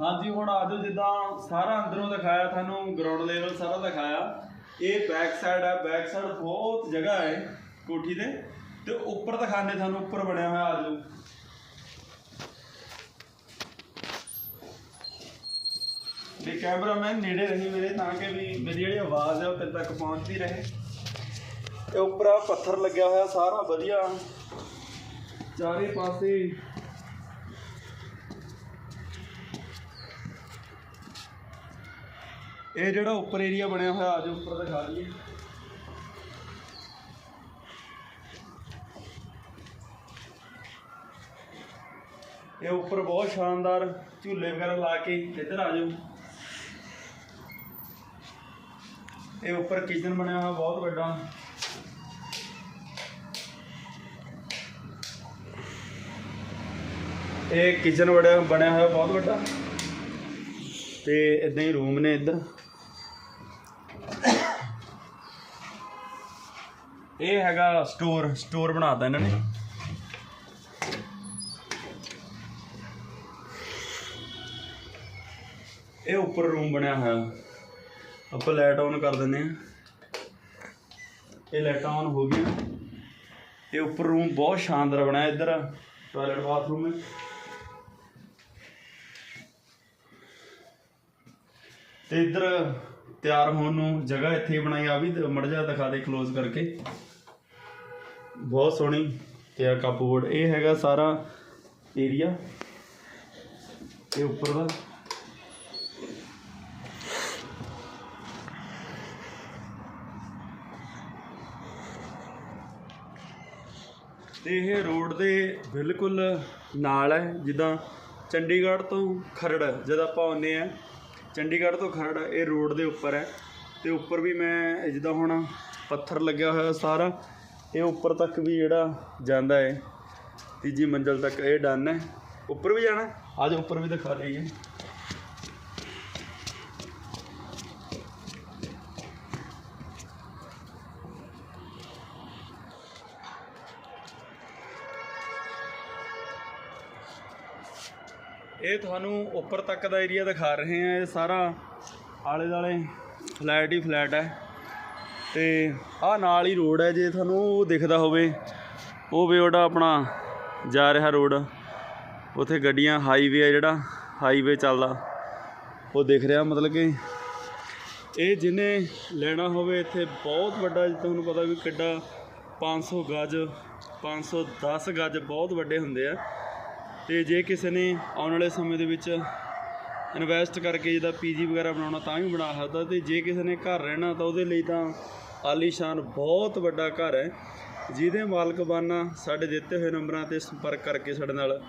ਹਾਂਜੀ, ਹੁਣ ਆਜੋ ਜਿੱਦਾਂ ਸਾਰਾ ਅੰਦਰੋਂ ਦਿਖਾਇਆ, ਤੁਹਾਨੂੰ ਗਰਾਊਂਡ ਲੈਵਲ ਸਾਰਾ ਦਿਖਾਇਆ। ਇਹ ਬੈਕ ਸਾਈਡ ਹੈ ਬੈਕ ਸਾਈਡ ਬਹੁਤ ਜਗ੍ਹਾ ਹੈ ਕੋਠੀ ਦੇ ਤੇ ਉੱਪਰ ਦਿਖਾਣੇ ਤੁਹਾਨੂੰ, ਉੱਪਰ ਬਣਿਆ ਹੋਇਆ ਆਜੋ ਤੇ ਕੈਮਰਾਮੈਨ ਨੇੜੇ ਰਹੀ ਮੇਰੇ, ਤਾਂ ਕਿ ਵੀ ਮੇਰੀ ਜਿਹੜੀ ਆਵਾਜ਼ ਹੈ ਉਹ ਤੇਰੇ ਤੱਕ ਪਹੁੰਚਦੀ ਰਹੇ। ਤੇ ਉੱਪਰ ਆ ਪੱਥਰ ਲੱਗਿਆ ਹੋਇਆ, ਸਾਰਾ ਵਧੀਆ। ਚਾਰੇ ਪਾਸੇ ਇਹ ਜਿਹੜਾ ਉੱਪਰ ਏਰੀਆ ਬਣਿਆ ਹੋਇਆ ਆਜੋ ਉੱਪਰ ਦਿਖਾ ਦਈਏ। ਇਹ ਉੱਪਰ ਬਹੁਤ ਸ਼ਾਨਦਾਰ ਝੂਲੇ ਵਗੈਰਾ ਲਾ ਕੇ ਇੱਧਰ ਆ ਜਾਓ। ਇਹ ਉੱਪਰ ਕਿਚਨ ਬਣਿਆ ਹੋਇਆ, ਬਹੁਤ ਵੱਡਾ। ਇਹ ਕਿਚਨ ਬੜਿਆ ਬਣਿਆ ਹੋਇਆ, ਬਹੁਤ ਵੱਡਾ। ਤੇ ਇਦਾਂ ਹੀ ਰੂਮ ਨੇ ਇੱਧਰ। ਇਹ ਹੈਗਾ ਸਟੋਰ ਸਟੋਰ ਬਣਾਤਾ ਇਹਨਾਂ ਨੇ। ਇਹ ਉੱਪਰ ਰੂਮ ਬਣਿਆ ਹੋਇਆ। ਆਪਾਂ ਲਾਈਟ ਆਨ ਕਰ ਦਿੰਦੇ ਆ ਇਹ ਲਾਈਟਾਂ ਆਨ ਹੋ ਗਈਆਂ। ਇਹ ਉੱਪਰ ਰੂਮ ਬਹੁਤ ਸ਼ਾਨਦਾਰ ਬਣਾਇਆ ਇੱਧਰ ਟਾਇਲਟ ਬਾਥਰੂਮ ਹੈ। ਤੇ ਇੱਧਰ ਤਿਆਰ ਹੋਣ ਨੂੰ ਜਗ੍ਹਾ ਇੱਥੇ ਬਣਾਈ ਆ ਵੀ ਮੜ ਜਾ ਦਿਖਾ ਦੇ ক্লোਜ਼ ਕਰਕੇ। ਬਹੁਤ ਸੋਹਣੀ ਤੇ ਆ ਕੱਪਬੋਰਡ ਇਹ ਹੈਗਾ ਸਾਰਾ ਏਰੀਆ ਇਹ ਉੱਪਰ ਦਾ। ਤੇ ਇਹ ਰੋਡ ਦੇ ਬਿਲਕੁਲ ਨਾਲ ਹੈ, ਜਿੱਦਾਂ ਚੰਡੀਗੜ੍ਹ ਤੋਂ ਖਰੜ, ਜਦ ਆਪਾਂ ਆਉਂਦੇ ਆ ਚੰਡੀਗੜ੍ਹ ਤੋਂ ਖਰੜ, ਇਹ ਰੋਡ ਦੇ ਉੱਪਰ ਹੈ। ਤੇ ਉੱਪਰ ਵੀ ਮੈਂ ਜਿੱਦਾਂ ਹੁਣ ਪੱਥਰ ਲੱਗਿਆ ਹੋਇਆ ਸਾਰਾ, ਇਹ ਉੱਪਰ ਤੱਕ ਵੀ ਜਿਹੜਾ ਜਾਂਦਾ ਹੈ। ਤੀਜੀ ਮੰਜ਼ਲ ਤੱਕ ਇਹ ਡਨ ਹੈ। ਉੱਪਰ ਵੀ ਜਾਣਾ ਅੱਜ ਉੱਪਰ ਵੀ ਦਿਖਾ ਲਈਏ। ਇਹ ਤੁਹਾਨੂੰ ਉੱਪਰ ਤੱਕ ਦਾ ਏਰੀਆ ਦਿਖਾ ਰਹੇ ਆ ਇਹ ਸਾਰਾ ਆਲੇ ਦਾਲੇ ਫਲੈਟ ਹੀ ਫਲੈਟ ਹੈ। ਤੇ ਆਹ ਨਾਲ ਹੀ ਰੋਡ ਹੈ, ਜੇ ਤੁਹਾਨੂੰ ਉਹ ਦਿਖਦਾ ਹੋਵੇ, ਉਹ ਵੀ ਉਹਦਾ ਆਪਣਾ ਜਾ ਰਿਹਾ ਰੋਡ ਉਥੇ ਗੱਡੀਆਂ ਹਾਈਵੇ ਆ ਜਿਹੜਾ ਹਾਈਵੇ ਚੱਲਦਾ। ਉਹ ਦਿਖ ਰਿਹਾ ਮਤਲਬ ਕਿ ਇਹ ਜਿਹਨੇ ਲੈਣਾ ਹੋਵੇ, ਇੱਥੇ ਬਹੁਤ ਵੱਡਾ ਤੁਹਾਨੂੰ ਪਤਾ ਵੀ ਕਿੱਡਾ 500 ਗਜ 510 ਗਜ ਬਹੁਤ ਵੱਡੇ ਹੁੰਦੇ ਆ। ਤੇ ਜੇ ਕਿਸੇ ਨੇ ਆਉਣ ਵਾਲੇ ਸਮੇਂ ਦੇ ਵਿੱਚ ਇਨਵੈਸਟ ਕਰਕੇ ਜਿਹਦਾ ਪੀਜੀ ਵਗੈਰਾ ਬਣਾਉਣਾ ਤਾਂ ਵੀ ਬਣਾ ਸਕਦਾ ਤੇ ਜੇ ਕਿਸੇ ਨੇ ਘਰ ਰਹਿਣਾ ਤਾਂ ਉਹਦੇ ਲਈ ਤਾਂ ਆਲੀਸ਼ਾਨ ਬਹੁਤ ਵੱਡਾ ਘਰ ਹੈ। ਜਿਹਦੇ ਮਾਲਕ ਬਾਨਾ ਸਾਡੇ ਦਿੱਤੇ ਹੋਏ ਨੰਬਰਾਂ ਤੇ ਸੰਪਰਕ ਕਰਕੇ ਸਾਡੇ ਨਾਲ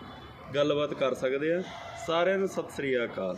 ਗੱਲਬਾਤ ਕਰ ਸਕਦੇ ਆ। ਸਾਰਿਆਂ ਨੂੰ ਸਤਿ ਸ੍ਰੀ ਅਕਾਲ।